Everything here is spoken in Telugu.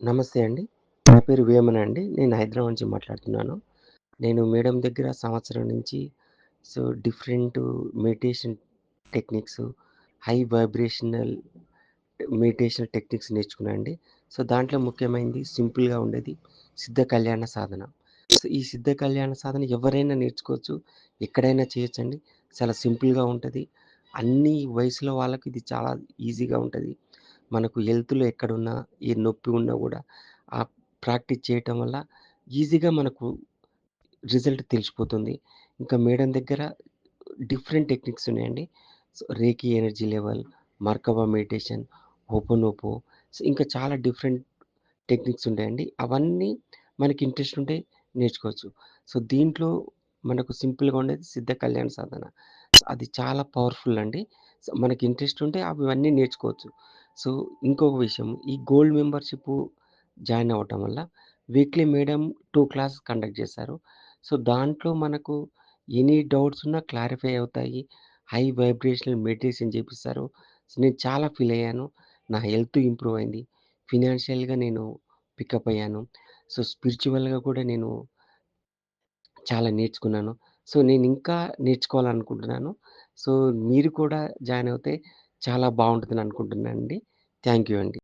నమస్తే అండి. నా పేరు వేమన అండి. నేను హైదరాబాద్ నుంచి మాట్లాడుతున్నాను. నేను మేడం దగ్గర సంవత్సరం నుంచి so, different meditation techniques, high vibrational meditation techniques నేర్చుకున్నా అండి. సో, దాంట్లో ముఖ్యమైనది సింపుల్‌గా ఉండేది సిద్ధ కళ్యాణ సాధన. సో, ఈ సిద్ధ కళ్యాణ సాధన ఎవరైనా నేర్చుకోవచ్చు. ఎక్కడైనా చేయొచ్చండి. చాలా సింపుల్‌గా ఉంటది. అన్ని వయసులో వాళ్ళకి ఇది చాలా ఈజీగా ఉంటది. మనకు హెల్త్‌లో ఎక్కడున్నా, ఏ నొప్పి ఉన్నా కూడా ఆ ప్రాక్టీస్ చేయటం వల్ల ఈజీగా మనకు రిజల్ట్ తెలిసిపోతుంది. ఇంకా మేడం దగ్గర డిఫరెంట్ టెక్నిక్స్ ఉన్నాయండి. So, reiki energy level, merkaba meditation, ఓపెనోపో so, ఇంకా చాలా డిఫరెంట్ టెక్నిక్స్ ఉంటాయండి. అవన్నీ మనకి ఇంట్రెస్ట్ ఉంటే నేర్చుకోవచ్చు. సో, దీంట్లో మనకు సింపుల్‌గా ఉండేది సిద్ధ కళ్యాణ సాధన. అది చాలా పవర్‌ఫుల్ అండి. సో, మనకి ఇంట్రెస్ట్ ఉంటే అవన్నీ నేర్చుకోవచ్చు. సో, ఇంకొక విషయం ఈ గోల్డ్ మెంబర్షిప్ జాయిన్ అవ్వటం వల్ల weekly madam two class conduct చేస్తారు. సో, దాంట్లో మనకు ఎనీ డౌట్స్ ఉన్నా క్లారిఫై అవుతాయి. హై వైబ్రేషనల్ మెడిటేషన్ చేపిస్తారు. సో, నేను చాలా ఫీల్ అయ్యాను. నా హెల్త్ ఇంప్రూవ్ అయింది. ఫినాన్షియల్‌గా నేను పికప్ అయ్యాను. సో, స్పిరిచువల్గా కూడా నేను చాలా నేర్చుకున్నాను. సో, నేనింకా నేర్చుకోవాలనుకుంటున్నాను. సో, మీరు కూడా జాయిన్ అవుతే చాలా బాగుంటుందని అనుకుంటున్నాను అండి థ్యాంక్ యూ అండి.